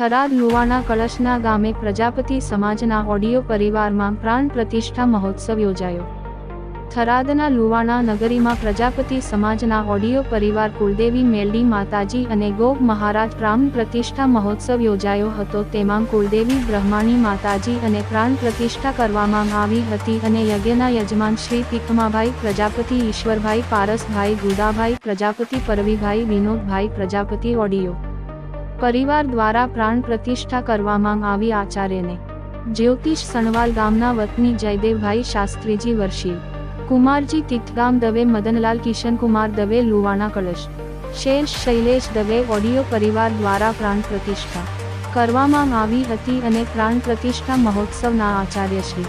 થરાદ લુવાણા કળશના ગામે પ્રજાપતિ સમાજના ઓડિયો પરિવારમાં પ્રાણ પ્રતિષ્ઠા મહોત્સવ યોજાયો. થરાદના લુવાણા નગરીમાં પ્રજાપતિ સમાજના ઓડિયો પરિવાર કુળદેવી મેલડી માતાજી અને ગોપ મહારાજ પ્રાણ પ્રતિષ્ઠા મહોત્સવ યોજાયો હતો. તેમાં કુળદેવી બ્રહ્માણી માતાજી અને પ્રાણ પ્રતિષ્ઠા કરવામાં આવી હતી અને યજ્ઞના યજમાન શ્રી તીખમાભાઈ, પ્રજાપતિ ઈશ્વરભાઈ, પારસભાઈ ગુદાભાઈ પ્રજાપતિ પરવીભાઈ, વિનોદભાઈ, પ્રજાપતિ ઓડિયો પરિવાર દ્વારા પ્રાણ પ્રતિષ્ઠા કરવામાં આવી આચાર્યને. જ્યોતિષ સણવાલ ગામના વતની જયદેવભાઈ શાસ્ત્રીજી વર્ષી કુમારજી તિથગામ દવે મદનલાલ કિશનકુમાર દવે લુવાણા કળશ. શેષ શૈલેષ દવે ઓડિયો પરિવાર દ્વારા પ્રાણ પ્રતિષ્ઠા. કરવામાં આવી હતી અને પ્રાણ પ્રતિષ્ઠા મહોત્સવના આચાર્ય શ્રી.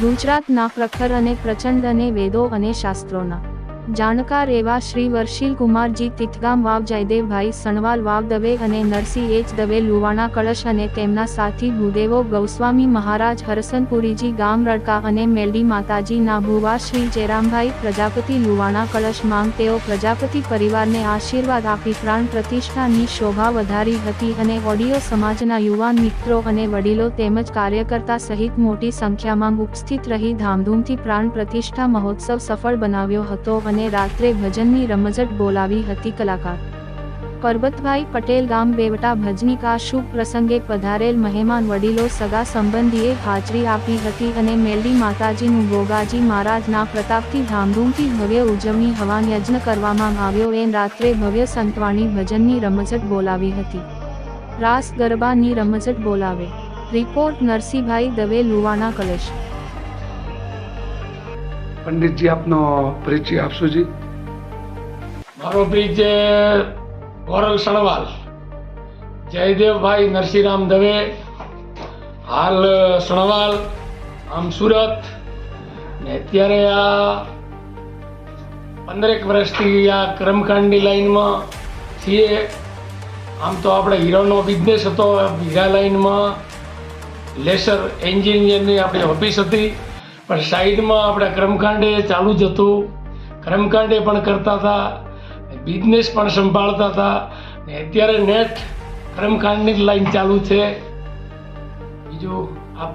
ગુજરાતના પ્રખર અને પ્રચંડ અને વેદો અને શાસ્ત્રોના. જાણકાર એવા શ્રી વર્ષીલ કુમારજી તિથગામ વાવ જયદેવભાઈ સણવાલ વાવ દવે અને નરસિંહ એચ દવે લુવાણા કળશ અને તેમના સાથી ભૂદેવો ગૌસ્વામી મહારાજ હરસનપુરીજી ગામ રડકા અને મેલડી માતાજીના ભુવા શ્રી જયરામભાઈ પ્રજાપતિ લુવાણા કળશ માંગ તેઓ પ્રજાપતિ પરિવારને આશીર્વાદ આપી પ્રાણ પ્રતિષ્ઠાની શોભા વધારી હતી અને ઓડિયો સમાજના યુવાન મિત્રો અને વડીલો તેમજ કાર્યકર્તા સહિત મોટી સંખ્યામાં ઉપસ્થિત રહી ધામધૂમથી પ્રાણ પ્રતિષ્ઠા મહોત્સવ સફળ બનાવ્યો હતો અને રાત્રે ભજનની રમઝટ બોલાવી હતી કલાકાર. પરબતભાઈ પટેલ ગામ બેવટા ભજનિક આ શુભ પ્રસંગે પધારેલ મહેમાન વડીલો સગા સંબંધીએ હાજરી આપી હતી અને મેલડી માતાજીનું ગોગાજી મહારાજના પ્રતાપથી ધામધૂમથી ભવ્ય ઉજવણી હવાન યજ્ઞ કરવામાં આવ્યો એમ રાત્રે ભવ્ય સંતવાણી ભજનની રમઝટ બોલાવી હતી. રાસ ગરબાની રમઝટ બોલાવે. રિપોર્ટ નરસિંહભાઈ દવે લુવાણા કલેશ. પંડિતજી, આપનો પરિચય આપશો જી? મારો પરિચય ગોરલ સણવાલ જયદેવભાઈ નરસિંહરામ દવે, હાલ સણવાલ, આમ સુરત. ને અત્યારે આ પંદરેક વર્ષથી આ કર્મકાંડની લાઈનમાં છીએ. આમ તો આપણે હીરોનો બિઝનેસ હતો હીરા લાઈનમાં લેસર એન્જિનિયરની આપણી ઓફિસ હતી. પણ સાઈડમાં આપણે કર્મકાંડે ચાલુ જ હતું. કર્મકાંડે પણ કરતા હતા. બિઝનેસ પણ સંભાળતા હતા. ને અત્યારે નેટ કર્મકાંડની જ લાઈન ચાલુ છે. બીજું આપ